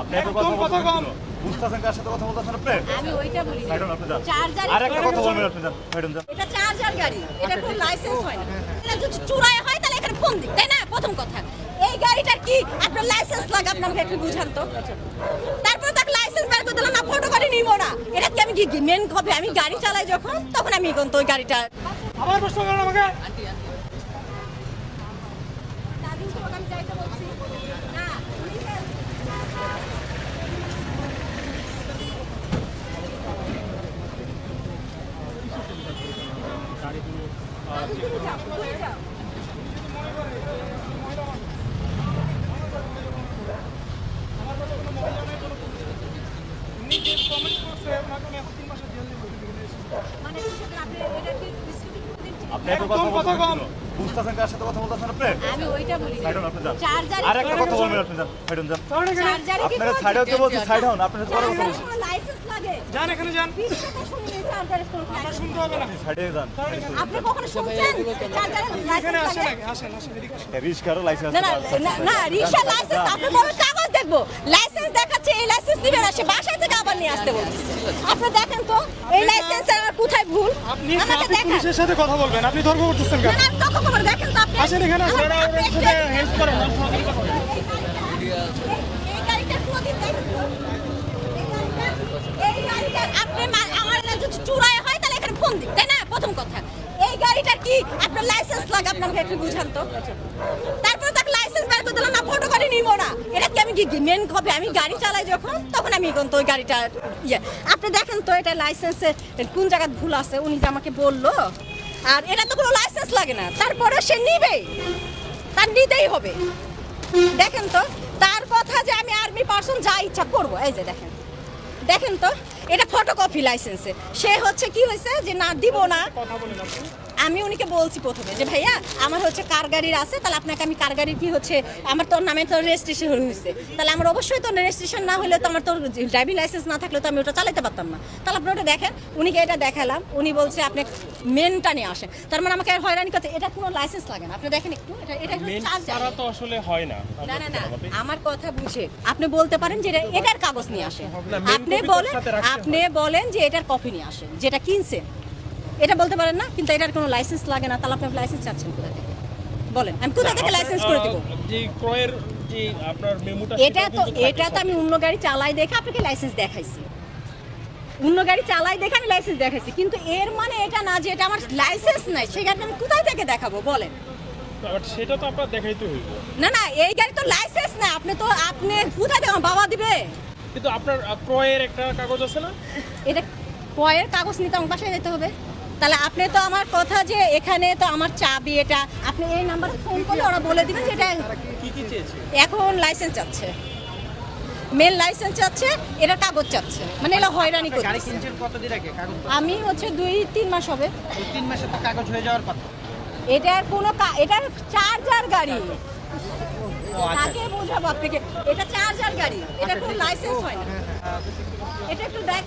আপনি একদম কথা কম। বুঝতেছেন কার সাথে কথা বলতেছেন আপনি? আমি ওইটা বলি। হন আপনি যান। চার্জার আর একটা কথা বলবেন আপনি যান। হন যান। এটা চার্জার গাড়ি। এটা কোনো লাইসেন্স হয় না। এটা যদি চুরাই হয় তাহলে এখানে ফোন দিক তাই না? প্রথম কথা। এই গাড়িটার কি আপনার লাইসেন্স লাগে? আপনাকে একটু বুঝান তো। তারপরে তাকে লাইসেন্স বের করে দিলাম না ফটো করে নিব না। এটা কি আমি কি মেন কপি আমি গাড়ি চালাই যখন তখন আমি কিন্তু ওই গাড়িটা। আবার প্রশ্ন করেন আমাকে। সঙ্গে আমি যাইতে বলছি। না মানে আপনি এটা কি ডিস্ট্রিবিউট করে দিচ্ছেন? আপনি এত একদম কথা কথা কম। বুঝতেছেন কার সাথে কথা বলতেছেন আপনি? আমি ওইটা বলি ম্যাডাম আপনি যান। চার্জারে আর একটা কথা বলবেন আপনি যান ম্যাডাম যান। চার্জারে কি আপনারা সাইড হতে বলছি সাইড হন আপনার সাথে কথা বলছি লাইসেন্স লাগে? যান এখানে যান। শুনতে হবে না। সাইডে আপনি কখনো শুনছেন? চার্জারে লাইসেন্স আসেন আসেন আসেন এদিকে আসেন। লাইসেন্স না না না লাইসেন্স আপনি কাগজ দেখব। লাইসেন্স দেখাচ্ছে এই লাইসেন্স দিবে না সে বাসায় থেকে আবার নিয়ে আসতে বলতেছে। আপনি দেখেন তো এই লাইসেন্স আমার কোথায় ভুল? আপনি আমাকে পুলিশের সাথে কথা বলবেন আপনি তর্ক করতেছেন কেন? না, তখন খবর দেখেন তো আপনি। আসেন এখানে আসেন আমার- আপনি সাথে হেল্প করেন এই গাড়িটা কোনদিন দেখেন এই গাড়িটা- আপনি আমার না যদি চুরাই হয় তাহলে এখানে ফোন দিক তাই না? প্রথম কথা। এই গাড়িটার কি আপনার লাইসেন্স লাগে আপনাকে একটু বুঝান তো। তারপরে বের ফটো করে নিব না। এটা কি আমি মেন কপি আমি গাড়ি চালাই যখন, তখন আমি কিন্তু ওই গাড়িটা ইয়ে। আপনি দেখেন তো, এটা লাইসেন্সে কোন জায়গায় ভুল আছে, উনি যে আমাকে বলল। আর এটা তো কোনো লাইসেন্স লাগে না। তারপরে সে নিবেই। তার নিতেই হবে। দেখেন তো, তার কথা যে আমি আর্মি পার্সন যা ইচ্ছা করব, এই যে দেখেন। দেখেন তো, এটা ফটোকপি লাইসেন্সে সে হচ্ছে কি হয়েছে যে না, দিব না। আমি উনিকে বলছি প্রথমে যে ভাইয়া আমার হচ্ছে কার গাড়ির আছে তাহলে আপনাকে আমি কার গাড়ির কি হচ্ছে আমার তোর নামে তোর রেজিস্ট্রেশন হয়েছে তাহলে আমার অবশ্যই তোর রেজিস্ট্রেশন না হলে তো আমার তোর ড্রাইভিং লাইসেন্স না থাকলে তো আমি ওটা চালাতে পারতাম না। তাহলে আপনি ওটা দেখেন উনিকে এটা দেখালাম উনি বলছে আপনি মেনটা নিয়ে আসেন। তার মানে আমাকে হয়রানি করতে এটা কোনো লাইসেন্স লাগে না। আপনি দেখেন একটু এটা এটা চার্জ তো আসলে হয় না। না না না আমার কথা বুঝে আপনি বলতে পারেন যে এটা- এটার কাগজ নিয়ে আসেন আপনি বলেন আপনি বলেন যে এটার কপি নিয়ে আসেন যেটা কিনছেন। এটা বলতে পারেন না কিন্তু এটার কোনো লাইসেন্স লাগে না তাহলে আপনি লাইসেন্স চাচ্ছেন কোথা থেকে? বলেন আমি কোথা থেকে লাইসেন্স করে দেবো? যে ক্রয়ের যে আপনার মেমোটা এটা তো এটা তো আমি অন্য গাড়ি চালাই দেখে আপনাকে লাইসেন্স দেখাইছি। অন্য গাড়ি চালাই দেখে আমি লাইসেন্স দেখাইছি কিন্তু এর মানে এটা না যে এটা আমার লাইসেন্স নাই গাড়ি আমি কোথায় থেকে দেখাবো? বলেন। সেটা তো আপনার দেখাইতে হইব। না না এই গাড়ি তো লাইসেন্স না আপনি তো আপনি কোথায় দেবেন বাবা দিবে? কিন্তু আপনার ক্রয়ের একটা কাগজ আছে না? এটা ক্রয়ের কাগজ নিতে আমার বাসায় যেতে হবে। তাহলে আপনি তো আমার কথা যে এখানে তো আমার চাবি এটা আপনি এই নাম্বারে ফোন করলে ওরা বলে দিবেন যে এটা কি কি চেয়েছে? এখন লাইসেন্স চাচ্ছে মেল লাইসেন্স চাচ্ছে এটা কাগজ চাচ্ছে মানে এটা হয়রানি করছে আগে? আমি হচ্ছে দুই তিন মাস হবে। তিন মাসে তো কাগজ হয়ে যাওয়ার কথা। এটার কোনো এটার চার্জার গাড়ি। ও আচ্ছা। তাকে বোঝাবো আপনাকে। এটা চার্জার গাড়ি। এটা কোনো লাইসেন্স হয় না এটা একটু দেখ